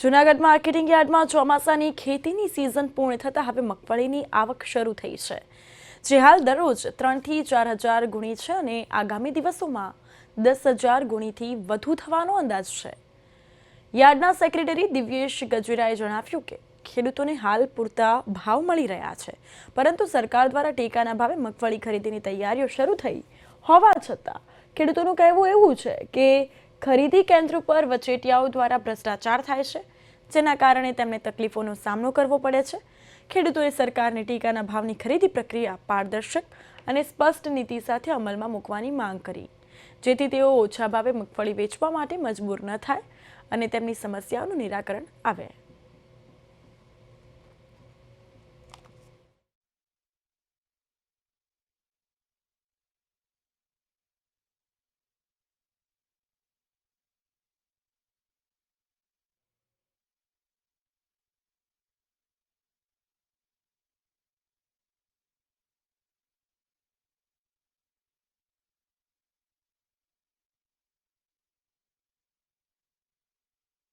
Junagadh marketing યાર્ડમાં ચોમાસાની ખેતીની સિઝન પૂર્ણ થતાં હવે મગફળીની આવક શરૂ થઈ છે. જે હાલ દરરોજ ત્રણથી ચાર હજાર ગુણી છે અને આગામી દિવસોમાં દસ હજાર ગુણીથી વધુ થવાનો અંદાજ છે. યાર્ડના સેક્રેટરી દિવ્યેશ ગજેરાએ જણાવ્યું કે ખેડૂતોને હાલ પૂરતા ભાવ મળી રહ્યા છે, પરંતુ સરકાર દ્વારા ટેકાના ભાવે મગફળી ખરીદીની તૈયારીઓ શરૂ થઈ હોવા છતાં ખેડૂતોનું કહેવું એવું છે કે ખરીદી કેન્દ્ર પર વચેટિયાઓ દ્વારા ભ્રષ્ટાચાર થાય છે, જેના કારણે તેમને તકલીફોનો સામનો કરવો પડે છે. ખેડૂતોએ સરકારને ટેકાના ભાવની ખરીદી પ્રક્રિયા પારદર્શક અને સ્પષ્ટ નીતિ સાથે અમલમાં મૂકવાની માંગ કરી. જેથી તેઓ ઓછા ભાવે મગફળી વેચવા માટે મજબૂર ન થાય અને તેમની સમસ્યાઓનું નિરાકરણ આવે.